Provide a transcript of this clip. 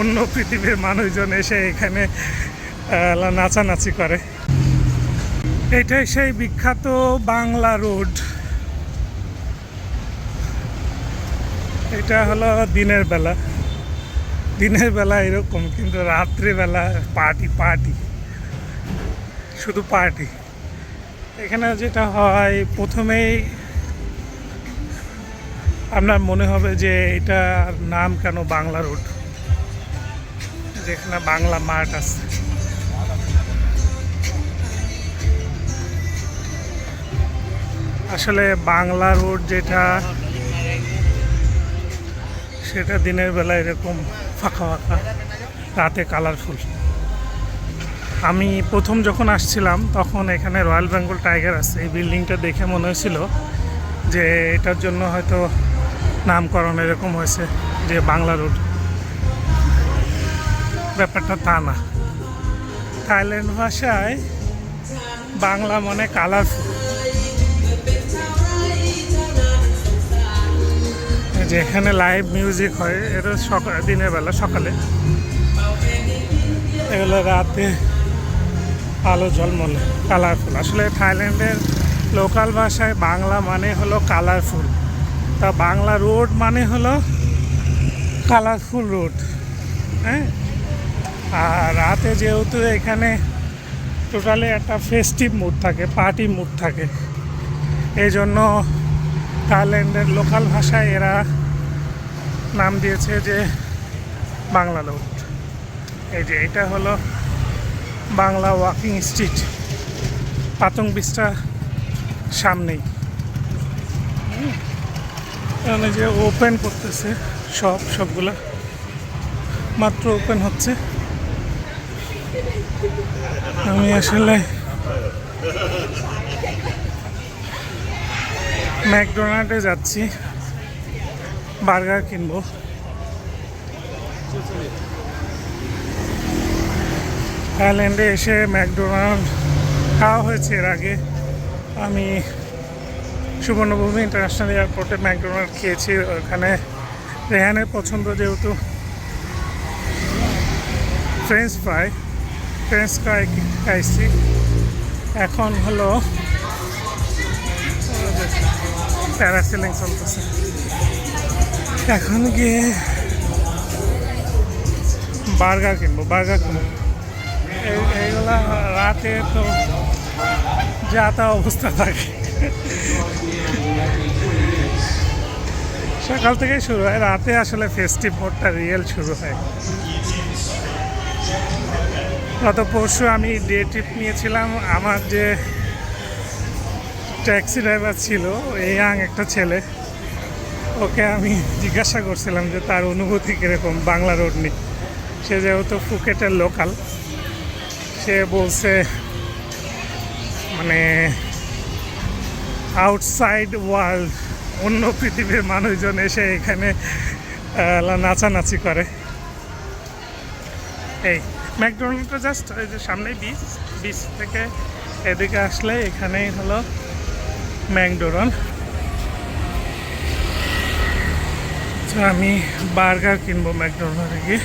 অন্য পৃথিবীর মানুষজন এসে এখানে নাচানাচি করে। এটাই সেই বিখ্যাত বাংলা রোড। এটা হলো দিনের বেলা। দিনের বেলা এরকম, কিন্তু রাত্রিবেলা পার্টি পার্টি। শুধু পার্টি। এখানে যেটা হয়, প্রথমেই আপনার মনে হবে যে এটার নাম কেন বাংলা রোড। যেখানে বাংলা মাঠ আছে। আসলে বাংলা রোড যেটা, সেটা দিনের বেলা এরকম ফাঁকা ফাঁকা, রাতে কালারফুল আমি প্রথম যখন আসছিলাম, তখন এখানে রয়্যাল বেঙ্গল টাইগার আছে। এই বিল্ডিংটা দেখে মনে হয়েছিল যে এটার জন্য হয়তো নামকরণ এরকম হয়েছে, যে বাংলা রোড। ব্যাপারটা তা না। থাইল্যান্ড ভাষায় বাংলা মানে কালারফুল। যেখানে লাইভ মিউজিক হয় এটা সকাল দিনের বেলা সকালে। এগুলো রাতে আলো ঝলমলে, কালারফুল। আসলে থাইল্যান্ডের লোকাল ভাষায় বাংলা মানে হলো কালারফুল। তা বাংলা রোড মানে হলো কালারফুল রোড হ্যাঁ? আর রাতে যেহেতু এখানে টোটালি একটা ফেস্টিভ মুড থাকে পার্টি মুড থাকে এই জন্য থাইল্যান্ডের লোকাল ভাষায় এরা নাম দিয়েছে যে বাংলা রোড এই যে এটা হলো বাংলা ওয়াকিং স্ট্রিট পাতং বিচটা সামনেই। এখানে যে ওপেন করতেছে সব, সবগুলা। মাত্র ওপেন হচ্ছে। আমি আসলে ম্যাকডোনাল্ডে যাচ্ছি, বার্গার কিনবো। থাইল্যান্ডে এসে ম্যাকডোনাল্ড খাওয়া হয়েছে এর আগে। আমি সুবর্ণভূমি ইন্টারন্যাশনাল এয়ারপোর্টে ম্যাকডোনাল্ড খেয়েছি, ওখানে রেহানের পছন্দ যেহেতু। French fry. ফ্রেঞ্চ ফ্রাই খাইছি। এখন হলো, প্যারাসিলিং চলতেছে। এখন গিয়ে বার্গার কিনবো বার্গার কিনবো। এই- এইগুলা রাতে তো যা তা অবস্থা থাকে। সকাল থেকেই শুরু হয়, রাতে আসলে ফেস্টিভ মোডটা রিয়েল শুরু হয়। গত পরশু আমি ডে ট্রিপ নিয়েছিলাম। আমার যে ট্যাক্সি ড্রাইভার ছিল ইয়াং একটা ছেলে, ওকে আমি জিজ্ঞাসা করছিলাম যে তার অনুভূতি কীরকম বাংলা রোড নিয়ে। সে যেহেতু ফুকেটের লোকাল সে বলছে মানে আউটসাইড ওয়ার্ল্ড অন্য পৃথিবীর মানুষজন এসে এখানে নাচানাচি করে। এই ম্যাকডোনাল্ডটা জাস্ট এই যে সামনেই বিচ বিচ থেকে এদিকে আসলে এখানেই হলো ম্যাকডোনাল্ড। আমি বার্গার কিনবো ম্যাকডোনাল্ডে গিয়ে।